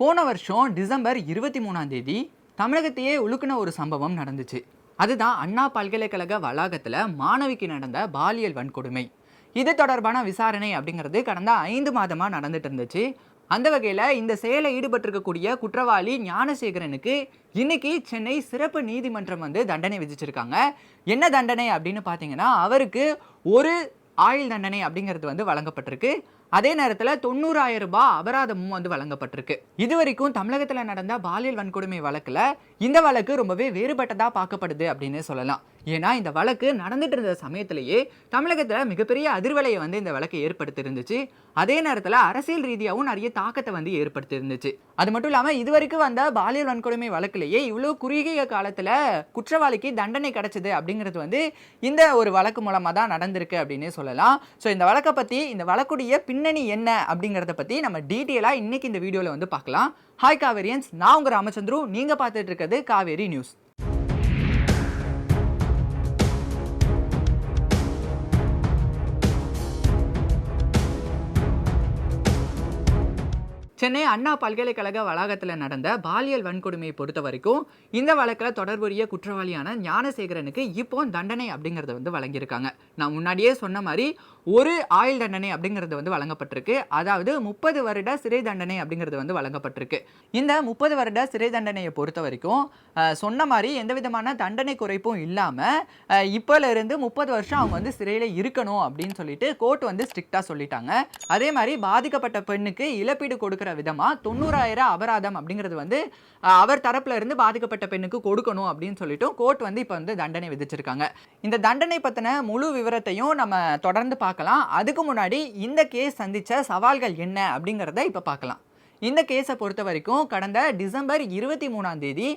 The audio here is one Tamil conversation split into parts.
போன வருஷம் டிசம்பர் இருபத்தி மூணாம் தேதி தமிழகத்தையே உலுக்குன ஒரு சம்பவம் நடந்துச்சு. அதுதான் அண்ணா பல்கலைக்கழக வளாகத்தில் மாணவிக்கு நடந்த பாலியல் வன்கொடுமை. இது தொடர்பான விசாரணை அப்படிங்கிறது கடந்த ஐந்து மாதமாக நடந்துட்டு இருந்துச்சு. அந்த வகையில் இந்த செயலை ஈடுபட்டிருக்கக்கூடிய குற்றவாளி ஞானசேகரனுக்கு இன்னைக்கு சென்னை சிறப்பு நீதிமன்றம் வந்து தண்டனை விதிச்சிருக்காங்க. என்ன தண்டனை அப்படின்னு பார்த்தீங்கன்னா அவருக்கு ஒரு ஆயுள் தண்டனை அப்படிங்கிறது வந்து வழங்கப்பட்டிருக்கு. அதே நேரத்தில் தொண்ணூறாயிரம் ரூபாய் அபராதமும் வந்து வழங்கப்பட்டிருக்கு. இது வரைக்கும் தமிழகத்தில் நடந்த பாலியல் வன்கொடுமை வழக்கில் இந்த வழக்கு ரொம்பவே வேறுபட்டதாக பார்க்கப்படுது அப்படின்னு சொல்லலாம். ஏன்னா இந்த வழக்கு நடந்துட்டு இருந்த சமயத்திலேயே தமிழகத்தில் மிகப்பெரிய அதிர்வலையை வந்து இந்த வழக்கு ஏற்படுத்திருந்துச்சு அதே நேரத்தில் அரசியல் ரீதியாகவும் நிறைய தாக்கத்தை வந்து ஏற்படுத்தியிருந்துச்சு. அது மட்டும் இல்லாமல் இது வரைக்கும் வந்த பாலியல் வன்கொடுமை வழக்கிலேயே இவ்வளோ குறுகிய காலத்தில் குற்றவாளிக்கு தண்டனை கிடைச்சது அப்படிங்கிறது வந்து இந்த ஒரு வழக்கு மூலமாக தான் நடந்திருக்கு அப்படின்னு சொல்லலாம். ஸோ இந்த வழக்கை பற்றி இந்த வழக்குடைய பின்னணி என்ன அப்படிங்கிறத பற்றி நம்ம டீட்டெயிலாக இன்னைக்கு இந்த வீடியோவில் வந்து பார்க்கலாம். ஹாய் காவேரியன்ஸ். நான் உங்கள் ராமச்சந்திரு. நீங்கள் பார்த்துட்டு இருக்கிறது காவேரி நியூஸ். சென்னை அண்ணா பல்கலைக்கழக வளாகத்தில் நடந்த பாலியல் வன்கொடுமையை பொறுத்த வரைக்கும் இந்த வழக்கில் தொடர்புடைய குற்றவாளியான ஞானசேகரனுக்கு இப்போ தண்டனை அப்படிங்கிறத வந்து வழங்கியிருக்காங்க. நான் முன்னாடியே சொன்ன மாதிரி ஒரு ஆயுள் தண்டனை அப்படிங்கிறது வந்து வழங்கப்பட்டிருக்கு. அதாவது முப்பது வருட சிறை தண்டனை அப்படிங்கிறது வந்து வழங்கப்பட்டிருக்கு. இந்த முப்பது வருட சிறை தண்டனையை பொறுத்த வரைக்கும் சொன்ன மாதிரி எந்த விதமான தண்டனை குறைப்பும் இல்லாமல் இப்போல இருந்து முப்பது வருஷம் அவங்க வந்து சிறையில் இருக்கணும் அப்படின்னு சொல்லிட்டு கோர்ட் வந்து ஸ்ட்ரிக்டாக சொல்லிட்டாங்க. அதே மாதிரி பாதிக்கப்பட்ட பெண்ணுக்கு இழப்பீடு கொடுக்குற விதமாக தொண்ணூறாயிரம் அபராதம் அப்படிங்கிறது வந்து அவர் தரப்புல இருந்து பாதிக்கப்பட்ட பெண்ணுக்கு கொடுக்கணும் அப்படின்னு சொல்லிட்டு கோர்ட் வந்து இப்போ வந்து தண்டனை விதிச்சிருக்காங்க. இந்த தண்டனை பற்றின முழு விவரத்தையும் நம்ம தொடர்ந்து பார்க்கலாம். அதுக்கு முன்னாடி இந்த கேஸ் சந்தித்த சவால்கள் என்ன அப்படிங்கிறத இப்போ பார்க்கலாம். இந்த கேஸை பொறுத்த வரைக்கும் கடந்த டிசம்பர் இருபத்தி மூணாம் தேதி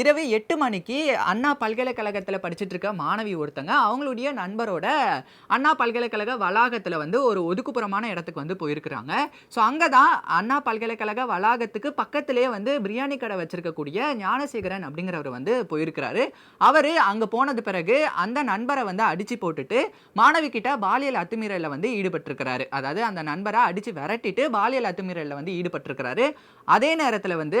இரவு எட்டு மணிக்கு அண்ணா பல்கலைக்கழகத்தில் படிச்சுட்டு இருக்க மாணவி ஒருத்தங்க அவங்களுடைய நண்பரோட அண்ணா பல்கலைக்கழக வளாகத்தில் வந்து ஒரு ஒதுக்குப்புறமான இடத்துக்கு வந்து போயிருக்கிறாங்க. ஸோ அங்கே தான் அண்ணா பல்கலைக்கழக வளாகத்துக்கு பக்கத்திலே வந்து பிரியாணி கடை வச்சிருக்கக்கூடிய ஞானசேகரன் அப்படிங்கிறவர் வந்து போயிருக்கிறாரு. அவர் அங்கே போனது பிறகு அந்த நண்பரை வந்து அடித்து போட்டுட்டு மாணவி கிட்ட பாலியல் அத்துமீறலில் வந்து ஈடுபட்டிருக்கிறாரு. அதாவது அந்த நண்பரை அடித்து விரட்டிட்டு பாலியல் அத்துமீறலில் வந்து ஈடுபட்டிருக்கிறாரு அதே நேரத்தில் வந்து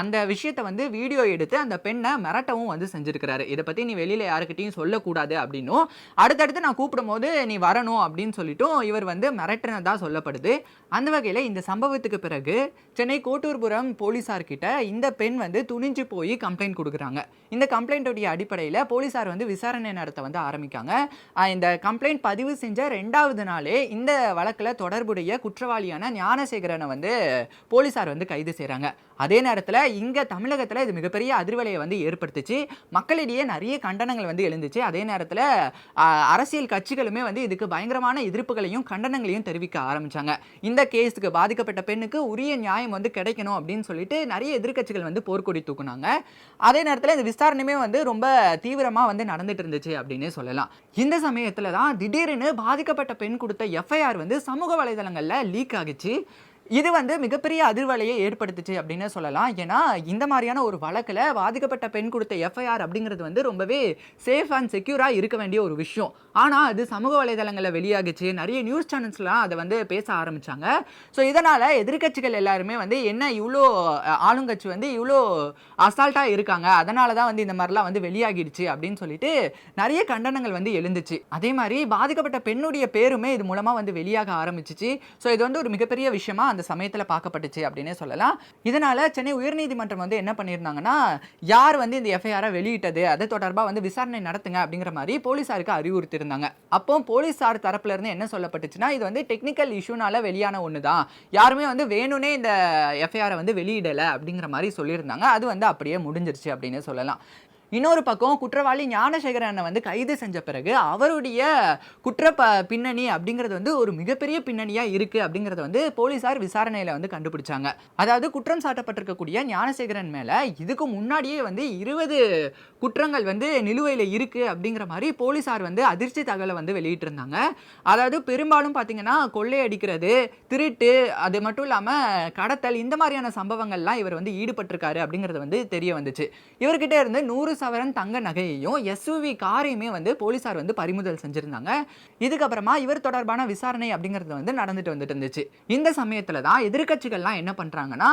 அந்த விஷயத்தை வந்து வீடியோ எடுத்து அந்த பெண்ணை மிரட்டவும் வந்து செஞ்சுருக்கிறாரு. இதை பற்றி நீ வெளியில் யாருக்கிட்டையும் சொல்லக்கூடாது அப்படின்னும். அடுத்தடுத்து நான் கூப்பிடும்போது நீ வரணும் அப்படின்னு சொல்லிட்டும் இவர் வந்து மிரட்டுனதாக சொல்லப்படுது. அந்த வகையில் இந்த சம்பவத்துக்கு பிறகு சென்னை கோட்டூர்புரம் போலீஸார்கிட்ட இந்த பெண் வந்து துணிஞ்சு போய் கம்ப்ளைண்ட் கொடுக்குறாங்க. இந்த கம்ப்ளைண்ட்டுடைய அடிப்படையில் போலீஸார் வந்து விசாரணை நடத்த வந்து ஆரம்பிக்காங்க. இந்த கம்ப்ளைண்ட் பதிவு செஞ்ச ரெண்டாவது நாளே இந்த வழக்கில் தொடர்புடைய குற்றவாளியான ஞானசேகரனை வந்து போலீஸார் வந்து கைது செய்கிறாங்க அதே நேரத்தில் இங்கே தமிழகத்தில் இது மிகப்பெரிய அதிர்வலையை வந்து ஏற்படுத்துச்சு. மக்களிடையே நிறைய கண்டனங்கள் வந்து எழுந்துச்சு. அதே நேரத்தில் அரசியல் கட்சிகளுமே வந்து இதுக்கு பயங்கரமான எதிர்ப்புகளையும் கண்டனங்களையும் தெரிவிக்க ஆரம்பிச்சாங்க. இந்த கேஸுக்கு பாதிக்கப்பட்ட பெண்ணுக்கு உரிய நியாயம் வந்து கிடைக்கணும் அப்படின்னு சொல்லிட்டு நிறைய எதிர்க்கட்சிகள் வந்து போர்க்கொடி தூக்குனாங்க. அதே நேரத்தில் இந்த விசாரணையுமே வந்து ரொம்ப தீவிரமாக வந்து நடந்துட்டு இருந்துச்சு அப்படின்னு சொல்லலாம். இந்த சமயத்தில் தான் திடீர்னு பாதிக்கப்பட்ட பெண் கொடுத்த எஃப்ஐஆர் வந்து சமூக வலைதளங்களில் லீக் ஆகிச்சு. இது வந்து மிகப்பெரிய அதிர்வலையை ஏற்படுத்துச்சு அப்படின்னு சொல்லலாம். ஏன்னா இந்த மாதிரியான ஒரு வழக்கில் பாதிக்கப்பட்ட பெண் கொடுத்த எஃப்ஐஆர் அப்படிங்கிறது வந்து ரொம்பவே சேஃப் அண்ட் செக்யூராக இருக்க வேண்டிய ஒரு விஷயம். ஆனால் அது சமூக வலைதளங்களில் வெளியாகிச்சு. நிறைய நியூஸ் சேனல்ஸ்லாம் அதை வந்து பேச ஆரம்பிச்சாங்க. ஸோ இதனால் எதிர்க்கட்சிகள் எல்லாருமே வந்து என்ன இவ்வளோ ஆளுங்கட்சி வந்து இவ்வளோ அசால்ட்டாக இருக்காங்க? அதனால தான் வந்து இந்த மாதிரிலாம் வந்து வெளியாகிடுச்சு அப்படின்னு சொல்லிட்டு நிறைய கண்டனங்கள் வந்து எழுந்துச்சு. அதே மாதிரி பாதிக்கப்பட்ட பெண்ணுடைய பேருமே இது மூலமாக வந்து வெளியாக ஆரம்பிச்சிச்சு. ஸோ இது வந்து ஒரு மிகப்பெரிய விஷயமா அந்த சமயத்தில் பார்க்கப்பட்டுச்சு அப்படின்னே சொல்லலாம். இதனால சென்னை உயர்நீதிமன்றம் வந்து என்ன பண்ணியிருந்தாங்கன்னா யார் வந்து இந்த எஃப்ஐஆரை வெளியிட்டது அது தொடர்பாக வந்து விசாரணை நடத்துங்க அப்படிங்கிற மாதிரி போலீஸாருக்கு அறிவுறுத்தியிருந்தாங்க. அப்போ போலீஸார் தரப்புல இருந்து என்ன சொல்லப்பட்டுச்சுன்னா இது வந்து டெக்னிக்கல் இஷ்யூனால வெளியான ஒன்று தான் யாருமே வந்து வேணும்னே இந்த எஃப்ஐஆரை வந்து வெளியிடலை அப்படிங்கிற மாதிரி சொல்லியிருந்தாங்க. அது வந்து அப்படியே முடிஞ்சிருச்சு அப்படின்னு சொல்லலாம். இன்னொரு பக்கம் குற்றவாளி ஞானசேகரனை வந்து கைது செஞ்ச பிறகு அவருடைய குற்ற ப பின்னணி அப்படிங்கிறது வந்து ஒரு மிகப்பெரிய பின்னணியாக இருக்குது அப்படிங்கிறத வந்து போலீஸார் விசாரணையில் வந்து கண்டுபிடிச்சாங்க. அதாவது குற்றம் சாட்டப்பட்டிருக்கக்கூடிய ஞானசேகரன் மேலே இதுக்கு முன்னாடியே வந்து இருபது குற்றங்கள் வந்து நிலுவையில் இருக்குது அப்படிங்கிற மாதிரி போலீஸார் வந்து அதிர்ச்சி தகவலை வந்து வெளியிட்டிருந்தாங்க. அதாவது பெரும்பாலும் பார்த்தீங்கன்னா கொள்ளையடிக்கிறது திருட்டு அது மட்டும் இல்லாமல் கடத்தல் இந்த மாதிரியான சம்பவங்கள்லாம் இவர் வந்து ஈடுபட்டிருக்காரு அப்படிங்கிறது வந்து தெரிய வந்துச்சு. இவர்கிட்ட இருந்து நூறு சவரன் தங்க நகையையும் எஸ்யூவி காரையுமே வந்து போலீசார் வந்து பறிமுதல் செஞ்சிருந்தாங்க. இதுக்கப்புறமா இவர் தொடர்பான விசாரணை அப்படிங்கிறது வந்து நடந்துட்டு வந்துட்டு இருந்துச்சு. இந்த சமயத்தில் தான் எதிர்க்கட்சிகள்லாம் என்ன பண்றாங்கன்னா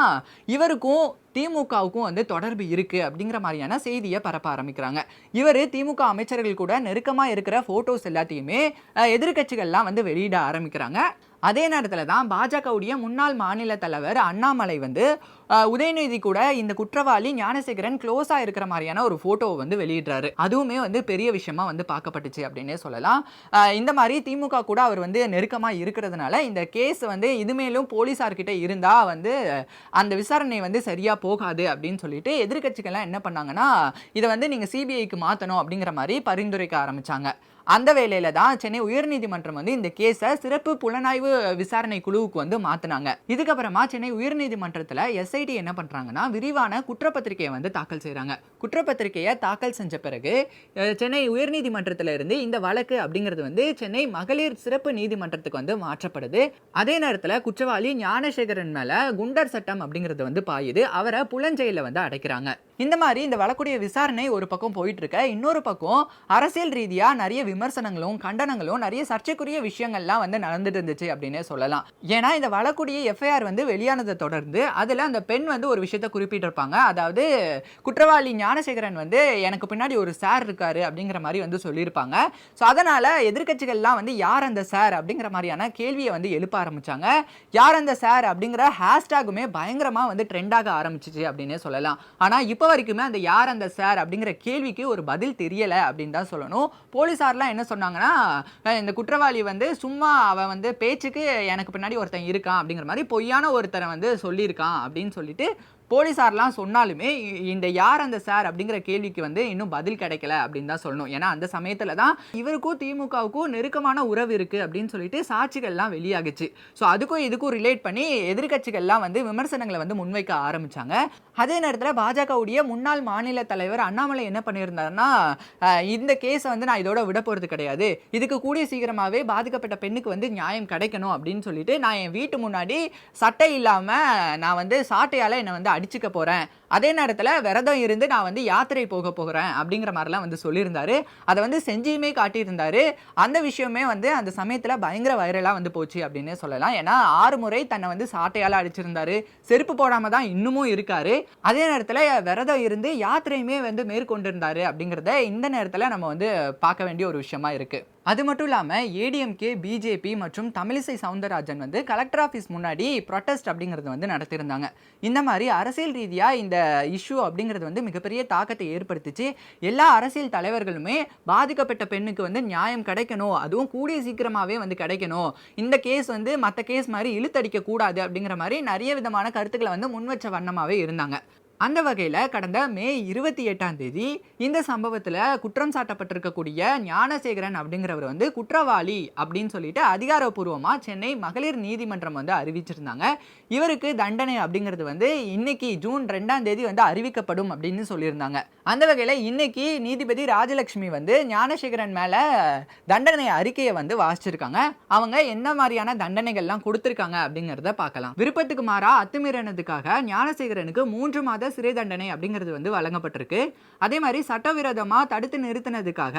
இவருக்கும் திமுகவுக்கும் வந்து தொடர்பு இருக்கு அப்படிங்கிற மாதிரியான செய்தியை பரப்ப ஆரம்பிக்கிறாங்க. இவர் திமுக அமைச்சர்கள் கூட நெருக்கமாக இருக்கிற ஃபோட்டோஸ் எல்லாத்தையுமே எதிர்கட்சிகள்லாம் எதிர்க்கட்சிகள்லாம் வந்து வெளியிட ஆரம்பிக்கிறாங்க. அதே நேரத்தில் தான் பாஜகவுடைய முன்னாள் மாநில தலைவர் அண்ணாமலை வந்து உதயநிதி கூட இந்த குற்றவாளி ஞானசேகரன் க்ளோஸாக இருக்கிற மாதிரியான ஒரு ஃபோட்டோவை வந்து வெளியிடுறாரு. அதுவுமே வந்து பெரிய விஷயமா வந்து பார்க்கப்பட்டுச்சு அப்படின்னே சொல்லலாம். இந்த மாதிரி திமுக கூட அவர் வந்து நெருக்கமாக இருக்கிறதுனால இந்த கேஸ் வந்து இதுமேலும் போலீஸார்கிட்ட இருந்தால் வந்து அந்த விசாரணை வந்து சரியாக போகாது அப்படின்னு சொல்லிட்டு எதிர்க்கட்சிகள்லாம் என்ன பண்ணாங்கன்னா இதை வந்து நீங்கள் சிபிஐக்கு மாற்றணும் அப்படிங்கிற மாதிரி பரிந்துரைக்க ஆரம்பித்தாங்க அந்த வேலையில தான் சென்னை உயர்நீதிமன்றம் வந்து இந்த கேஸை சிறப்பு புலனாய்வு விசாரணை குழுவுக்கு வந்து மாத்தினாங்க. இதுக்கப்புறமா சென்னை உயர்நீதிமன்றத்தில் எஸ்ஐடி என்ன பண்ணுறாங்கன்னா விரிவான குற்றப்பத்திரிகையை வந்து தாக்கல் செய்கிறாங்க குற்றப்பத்திரிகையை தாக்கல் செஞ்ச பிறகு சென்னை உயர்நீதிமன்றத்தில் இருந்து இந்த வழக்கு அப்படிங்கிறது வந்து சென்னை மகளிர் சிறப்பு நீதிமன்றத்துக்கு வந்து மாற்றப்படுது. அதே நேரத்தில் குற்றவாளி ஞானசேகரன் மேலே குண்டர் சட்டம் அப்படிங்கிறது வந்து பாயுது. அவரை புலஞ்செயலில் வந்து அடைக்கிறாங்க. இந்த மாதிரி இந்த வழக்குடைய விசாரணை ஒரு பக்கம் போயிட்டு இருக்க இன்னொரு பக்கம் அரசியல் ரீதியா நிறைய விமர்சனங்களும் கண்டனங்களும் நிறைய சர்ச்சைக்குரிய விஷயங்கள்லாம் வந்து நடந்துட்டு இருந்துச்சு அப்படின்னே சொல்லலாம். ஏன்னா இந்த வழக்குடைய எஃப்ஐஆர் வந்து வெளியானதை தொடர்ந்து அதுல அந்த பெண் வந்து ஒரு விஷயத்தை குறிப்பிட்டிருப்பாங்க. அதாவது குற்றவாளி ஞானசேகரன் வந்து எனக்கு பின்னாடி ஒரு சார் இருக்காரு அப்படிங்கிற மாதிரி வந்து சொல்லியிருப்பாங்க. ஸோ அதனால எதிர்கட்சிகள்லாம் வந்து யார் அந்த சார்? அப்படிங்கிற மாதிரியான கேள்வியை வந்து எழுப்ப ஆரம்பிச்சாங்க. யார் அந்த சார்? அப்படிங்கிற ஹேஷ்டாகுமே பயங்கரமா வந்து ட்ரெண்டாக ஆரம்பிச்சிச்சு அப்படின்னே சொல்லலாம். ஆனா இப்போ வரைக்குமே அந்த யார் அந்த சார் அப்படிங்கிற கேள்விக்கு ஒரு பதில் தெரியலை அப்படின்னு தான் சொல்லணும். போலீஸார்லாம் என்ன சொன்னாங்கன்னா இந்த குற்றவாளி வந்து சும்மா அவன் வந்து பேச்சுக்கு எனக்கு பின்னாடி ஒருத்தன் இருக்கான் அப்படிங்கிற மாதிரி பொய்யான ஒருத்தரை வந்து சொல்லியிருக்கான் அப்படின்னு சொல்லிட்டு போலீஸார்லாம் சொன்னாலுமே இந்த யார் அந்த சார் அப்படிங்கிற கேள்விக்கு வந்து இன்னும் பதில் கிடைக்கல அப்படின்னு தான் சொல்லணும். ஏன்னா அந்த சமயத்தில் தான் இவருக்கும் திமுகவுக்கும் நெருக்கமான உறவு இருக்குது அப்படின்னு சொல்லிட்டு சாட்சிகள்லாம் வெளியாகுச்சு. ஸோ அதுக்கும் இதுக்கும் ரிலேட் பண்ணி எதிர்க்கட்சிகள்லாம் வந்து விமர்சனங்களை வந்து முன்வைக்க ஆரம்பித்தாங்க அதே நேரத்தில் பாஜகவுடைய முன்னாள் மாநில தலைவர் அண்ணாமலை என்ன பண்ணியிருந்தாருன்னா இந்த கேஸை வந்து நான் இதோட விட போகிறது கிடையாது. இதுக்கு கூடிய சீக்கிரமாகவே பாதிக்கப்பட்ட பெண்ணுக்கு வந்து நியாயம் கிடைக்கணும் அப்படின்னு சொல்லிட்டு நான் என் வீட்டு முன்னாடி சட்டை இல்லாமல் நான் வந்து சாட்டையால் என்னை வந்து அடிச்சுக்க போகிறேன் அதே நேரத்தில் விரதம் இருந்து நான் வந்து யாத்திரை போக போகிறேன் அப்படிங்கிற மாதிரிலாம் வந்து சொல்லியிருந்தாரு. அதை வந்து செஞ்சியுமே காட்டியிருந்தாரு. அந்த விஷயமே வந்து அந்த சமயத்தில் பயங்கர வைரலாக வந்து போச்சு அப்படின்னே சொல்லலாம். ஏன்னா ஆறு முறை தன்னை வந்து சாட்டையால் அடிச்சிருந்தாரு. செருப்பு போடாமல் தான் இன்னமும் இருக்காரு. அதே நேரத்தில் விரதம் இருந்து யாத்திரையுமே வந்து மேற்கொண்டிருந்தாரு அப்படிங்கிறத இந்த நேரத்தில் நம்ம வந்து பார்க்க வேண்டிய ஒரு விஷயமா இருக்கு. அது மட்டும் இல்லாமல் ஏடிஎம்கே பிஜேபி மற்றும் தமிழிசை சவுந்தரராஜன் வந்து கலெக்டர் ஆஃபீஸ் முன்னாடி ப்ரொட்டஸ்ட் அப்படிங்கிறது வந்து நடத்தியிருந்தாங்க. இந்த மாதிரி அரசியல் ரீதியாக இந்த இஷ்யூ அப்படிங்கிறது வந்து மிகப்பெரிய தாக்கத்தை ஏற்படுத்திச்சு. எல்லா அரசியல் தலைவர்களுமே பாதிக்கப்பட்ட பெண்ணுக்கு வந்து நியாயம் கிடைக்கணும். அதுவும் கூடிய சீக்கிரமாகவே வந்து கிடைக்கணும். இந்த கேஸ் வந்து மற்ற கேஸ் மாதிரி இழுத்தடிக்க கூடாது அப்படிங்கிற மாதிரி நிறைய விதமான கருத்துக்களை வந்து முன்வச்ச வண்ணமாகவே இருந்தாங்க. அந்த வகையில் கடந்த மே இருபத்தி எட்டாம் தேதி இந்த சம்பவத்தில் குற்றம் சாட்டப்பட்டிருக்கக்கூடிய ஞானசேகரன் அப்படிங்கிறவர் வந்து குற்றவாளி அப்படின்னு சொல்லிட்டு அதிகாரப்பூர்வமாக சென்னை மகளிர் நீதிமன்றம் வந்து அறிவிச்சிருந்தாங்க. இவருக்கு தண்டனை அப்படிங்கிறது வந்து இன்னைக்கு ஜூன் ரெண்டாம் தேதி வந்து அறிவிக்கப்படும் அப்படின்னு சொல்லியிருந்தாங்க. அந்த வகையில் இன்னைக்கு நீதிபதி ராஜலட்சுமி வந்து ஞானசேகரன் மேலே தண்டனை அறிக்கையை வந்து வாசிச்சிருக்காங்க. அவங்க என்ன மாதிரியான தண்டனைகள்லாம் கொடுத்துருக்காங்க அப்படிங்கிறத பார்க்கலாம். விருப்பத்துக்கு மாறா அத்துமீறினதுக்காக ஞானசேகரனுக்கு மூன்று மாத சிறை தண்டனை அப்படிங்கிறது வந்து வழங்கப்பட்டிருக்கு. அதே மாதிரி சட்டவிரோதமாக தடுத்து நிறுத்தினதுக்காக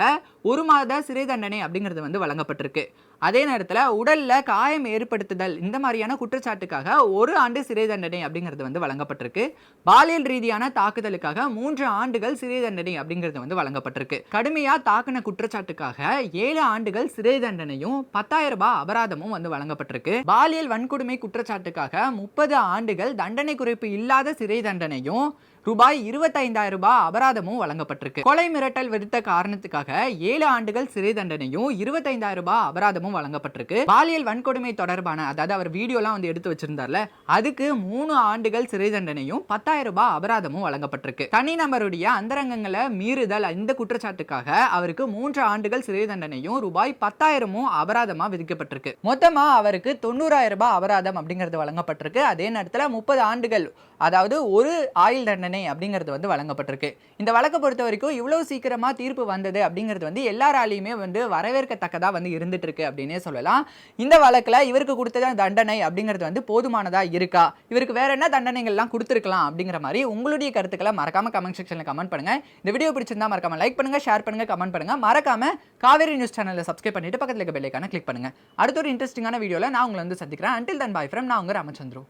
ஒரு மாத சிறை தண்டனை அப்படிங்கிறது வந்து வழங்கப்பட்டிருக்கு. அதே நேரத்தில் உடலில் காயம் ஏற்படுத்துதல் இந்த மாதிரியான குற்றச்சாட்டுக்காக ஒரு ஆண்டு சிறை தண்டனை அப்படிங்கிறது வந்து வழங்கப்பட்டிருக்கு. பாலியல் ரீதியான தாக்குதலுக்காக மூன்று ஆண்டுகள் சிறை தண்டனை அப்படிங்கிறது வந்து வழங்கப்பட்டிருக்கு. கடுமையாக தாக்குன குற்றச்சாட்டுக்காக ஏழு ஆண்டுகள் சிறை தண்டனையும் பத்தாயிரம் ரூபாய் அபராதமும் வந்து வழங்கப்பட்டிருக்கு. பாலியல் வன்கொடுமை குற்றச்சாட்டுக்காக முப்பது ஆண்டுகள் தண்டனை குறைப்பு இல்லாத சிறை தண்டனையும் ரூபாய் இருபத்தைந்தாயிரம் ரூபாய் அபராதமும் வழங்கப்பட்டிருக்கு. கொலை மிரட்டல் விடுத்த காரணத்துக்காக ஏழு ஆண்டுகள் சிறை தண்டனையும் இருபத்தைந்தாயிரம் ரூபாய் அபராதமும் வழங்கப்பட்டிருக்கு. பாலியல் வன்கொடுமை தொடர்பான அதாவது அவர் வீடியோலாம் வந்து எடுத்து வச்சிருந்தார்ல அதுக்கு மூணு ஆண்டுகள் சிறை தண்டனையும் பத்தாயிரம் ரூபாய் அபராதமும் வழங்கப்பட்டிருக்கு. தனிநபருடைய அந்தரங்கங்களை மீறுதல் இந்த குற்றச்சாட்டுக்காக அவருக்கு மூன்று ஆண்டுகள் சிறை தண்டனையும் ரூபாய் பத்தாயிரமும் அபராதமா விதிக்கப்பட்டிருக்கு. மொத்தமா அவருக்கு தொண்ணூறாயிரம் ரூபாய் அபராதம் அப்படிங்கிறது வழங்கப்பட்டிருக்கு. அதே நேரத்தில் முப்பது ஆண்டுகள் அதாவது ஒரு ஆயுள் தண்டனை தண்டனை அப்படிங்கிறது வந்து வழங்கப்பட்டிருக்கு. இந்த வழக்கை பொறுத்த வரைக்கும் இவ்வளோ சீக்கிரமா தீர்ப்பு வந்தது அப்படிங்கிறது வந்து எல்லாராலையுமே வந்து வரவேற்கத்தக்கதா வந்து இருந்துட்டு இருக்கு அப்படின்னே சொல்லலாம். இந்த வழக்கில் இவருக்கு கொடுத்த தண்டனை அப்படிங்கிறது வந்து போதுமானதா இருக்கா? இவருக்கு வேற என்ன தண்டனைகள்லாம் கொடுத்துருக்கலாம் அப்படிங்கிற மாதிரி உங்களுடைய கருத்துக்களை மறக்காம கமெண்ட் செக்ஷனில் கமெண்ட் பண்ணுங்க. இந்த வீடியோ பிடிச்சிருந்தா மறக்காம லைக் பண்ணுங்க ஷேர் பண்ணுங்க கமெண்ட் பண்ணுங்க. மறக்காம காவேரி நியூஸ் சேனலில் சப்ஸ்கிரைப் பண்ணிட்டு பக்கத்துல இருக்க பெல்லைக்கான கிளிக் பண்ணுங்க. அடுத்த ஒரு இன்ட்ரெஸ்டிங்கான வீடியோவில் நான் உங்களை வந்து சந்திக்கிறேன். அன்டில் தன் பாய் ஃப்ரம் நான் உங்க ராமச்சந்திரன்.